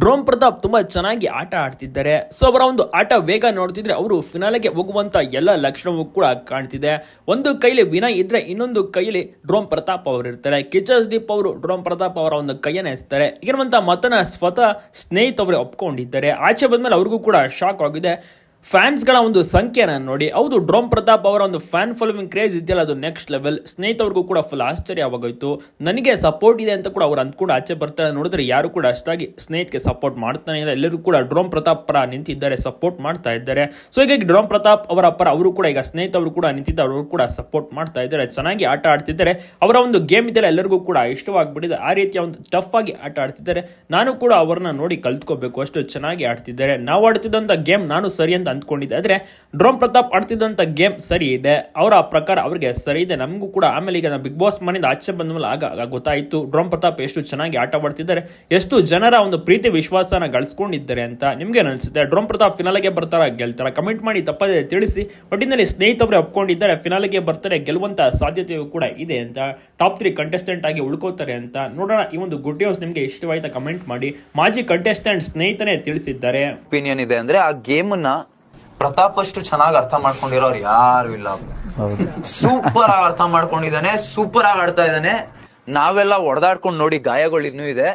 ಡ್ರೋಮ್ ಪ್ರತಾಪ್ ತುಂಬಾ ಚೆನ್ನಾಗಿ ಆಟ ಆಡ್ತಿದ್ದಾರೆ. ಸೊ ಅವರ ಒಂದು ಆಟ ವೇಗ ನೋಡ್ತಿದ್ರೆ ಅವರು ಫಿನಾಲೆಗೆ ಹೋಗುವಂತ ಎಲ್ಲ ಲಕ್ಷಣವೂ ಕೂಡ ಕಾಣ್ತಿದೆ. ಒಂದು ಕೈಲಿ ವಿನಯ್ ಇದ್ರೆ ಇನ್ನೊಂದು ಕೈಲಿ ಡ್ರೋಮ್ ಪ್ರತಾಪ್ ಅವರು ಇರ್ತಾರೆ. ಕಿಚರ್ಸ್ ದೀಪ್ ಅವರು ಡ್ರೋಮ್ ಪ್ರತಾಪ್ ಅವರ ಒಂದು ಕೈಯನ್ನ ಎಸ್ತಾರೆ ಈಗಿರುವಂತ ಮತನ ಸ್ವತಃ ಸ್ನೇಹಿತ ಅವರೇ ಒಪ್ಕೊಂಡಿದ್ದಾರೆ. ಆಚೆ ಬಂದ್ಮೇಲೆ ಅವ್ರಿಗೂ ಕೂಡ ಶಾಕ್ ಆಗಿದೆ. ಫ್ಯಾನ್ಸ್ಗಳ ಒಂದು ಸಂಖ್ಯೆನ ನೋಡಿ. ಹೌದು, ಡ್ರೋಮ್ ಪ್ರತಾಪ್ ಅವರ ಒಂದು ಫ್ಯಾನ್ ಫಾಲೋವಿಂಗ್ ಕ್ರೇಜ್ ಇದೆಯಲ್ಲ, ಅದು ನೆಕ್ಸ್ಟ್ ಲೆವೆಲ್ ಸ್ನೇಹಿತವ್ರಿಗೂ ಕೂಡ ಫುಲ್ ಆಶ್ಚರ್ಯವಾಗೋಯ್ತು. ನನಗೆ ಸಪೋರ್ಟ್ ಇದೆ ಅಂತ ಕೂಡ ಅವ್ರು ಅಂದ್ಕೊಂಡು ಆಚೆ ಬರ್ತಾರೆ ನೋಡಿದ್ರೆ ಯಾರು ಕೂಡ ಅಷ್ಟಾಗಿ ಸ್ನೇಹಿತಕ್ಕೆ ಸಪೋರ್ಟ್ ಮಾಡ್ತಾನೆ ಇಲ್ಲ. ಎಲ್ಲರೂ ಕೂಡ ಡ್ರೋಮ್ ಪ್ರತಾಪ್ ಪರ ನಿಂತಿದ್ದಾರೆ ಸಪೋರ್ಟ್ ಮಾಡ್ತಾ ಇದ್ದಾರೆ. ಸೊ ಹೀಗಾಗಿ ಡ್ರೋಮ್ ಪ್ರತಾಪ್ ಅವರ ಪರ ಅವರು ಕೂಡ, ಈಗ ಸ್ನೇಹಿತರು ಕೂಡ ನಿಂತಿದ್ದಾರೆ, ಅವರು ಕೂಡ ಸಪೋರ್ಟ್ ಮಾಡ್ತಾ ಇದ್ದಾರೆ. ಚೆನ್ನಾಗಿ ಆಟ ಆಡ್ತಿದ್ದಾರೆ. ಅವರ ಒಂದು ಗೇಮ್ ಇದೆಲ್ಲ ಎಲ್ಲರಿಗೂ ಕೂಡ ಇಷ್ಟವಾಗ್ಬಿಟ್ಟಿದೆ. ಆ ರೀತಿಯ ಒಂದು ಟಫ್ ಆಗಿ ಆಟ ಆಡ್ತಿದ್ದಾರೆ. ನಾನು ಕೂಡ ಅವರನ್ನ ನೋಡಿ ಕಲ್ತ್ಕೋಬೇಕು. ಅಷ್ಟು ಚೆನ್ನಾಗಿ ಆಡ್ತಿದ್ದಾರೆ. ನಾವು ಆಡ್ತಿದ್ದಂಥ ಗೇಮ್ ನಾನು ಸರಿ ಅಂತ ಅಂದ್ಕೊಂಡಿದ್ದೆ. ಆದರೆ ಡ್ರೋಮ್ ಪ್ರತಾಪ್ ಆಡ್ತಿದ್ದಂಥ ಗೇಮ್ ಸರಿ ಇದೆ. ಅವರ ಪ್ರಕಾರ ಅವ್ರಿಗೆ ಸರಿ ಇದೆ. ನಮಗೂ ಕೂಡ ಆಮೇಲೆ ಈಗ ಬಿಗ್ ಬಾಸ್ ಮನೆಯಿಂದ ಆಚೆ ಬಂದ ಮೇಲೆ ಆಗ ಗೊತ್ತಾಯಿತು. ಡ್ರೋಮ್ ಪ್ರತಾಪ್ ಎಷ್ಟು ಚೆನ್ನಾಗಿ ಆಟ ಆಡ್ತಿದ್ದಾರೆ. ಎಷ್ಟು ಜನರ ಒಂದು ಪ್ರೀತಿ ವಿಶ್ವಾಸನ ಗಳಿಸ್ಕೊಂಡಿದ್ದಾರೆ ಅಂತ ನಿಮಗೆ ಅನಿಸುತ್ತೆ? ಡ್ರೋಮ್ ಪ್ರತಾಪ್ ಫಿನಾಲೆಗೆ ಬರ್ತಾರ, ಗೆಲ್ತಾರ? ಕಮೆಂಟ್ ಮಾಡಿ, ತಪ್ಪದೆ ತಿಳಿಸಿ. ಒಟ್ಟಿನಲ್ಲಿ ಸ್ನೇಹಿತರೇ ಒಪ್ಕೊಂಡಿದ್ದಾರೆ ಫಿನಾಲೆಗೆ ಬರ್ತಾರೆ, ಗೆಲ್ಲುವಂತ ಸಾಧ್ಯತೆಯೂ ಕೂಡ ಇದೆ ಅಂತ. ಟಾಪ್ ತ್ರೀ ಕಂಟೆಸ್ಟೆಂಟ್ ಆಗಿ ಉಳ್ಕೋತಾರೆ ಅಂತ. ನೋಡೋಣ, ಈ ಒಂದು ಗುಡ್ ನ್ಯೂಸ್ ನಿಮಗೆ ಇಷ್ಟವಾಯ್ತಾ? ಕಮೆಂಟ್ ಮಾಡಿ. ಮಾಜಿ ಕಂಟೆಸ್ಟೆಂಟ್ ಸ್ನೇಹಿತನೇ ತಿಳಿಸಿದ್ದಾರೆ. ಒಪಿನಿಯನ್ ಇದೆ ಅಂದ್ರೆ ಆ ಗೇಮ್ ಪ್ರತಾಪ್ ಅಷ್ಟು ಚೆನ್ನಾಗಿ ಅರ್ಥ ಮಾಡ್ಕೊಂಡಿರೋರು ಯಾರು ಇಲ್ಲ. ಸೂಪರ್ ಆಗಿ ಅರ್ಥ ಮಾಡ್ಕೊಂಡಿದ್ದಾನೆ ಸೂಪರ್ ಆಗಿ ಆಡ್ತಾ ಇದ್ದಾನೆ. ನಾವೆಲ್ಲ ಹೊಡೆದಾಡ್ಕೊಂಡು ನೋಡಿ ಗಾಯಗಳು ಇನ್ನೂ ಇದೆ.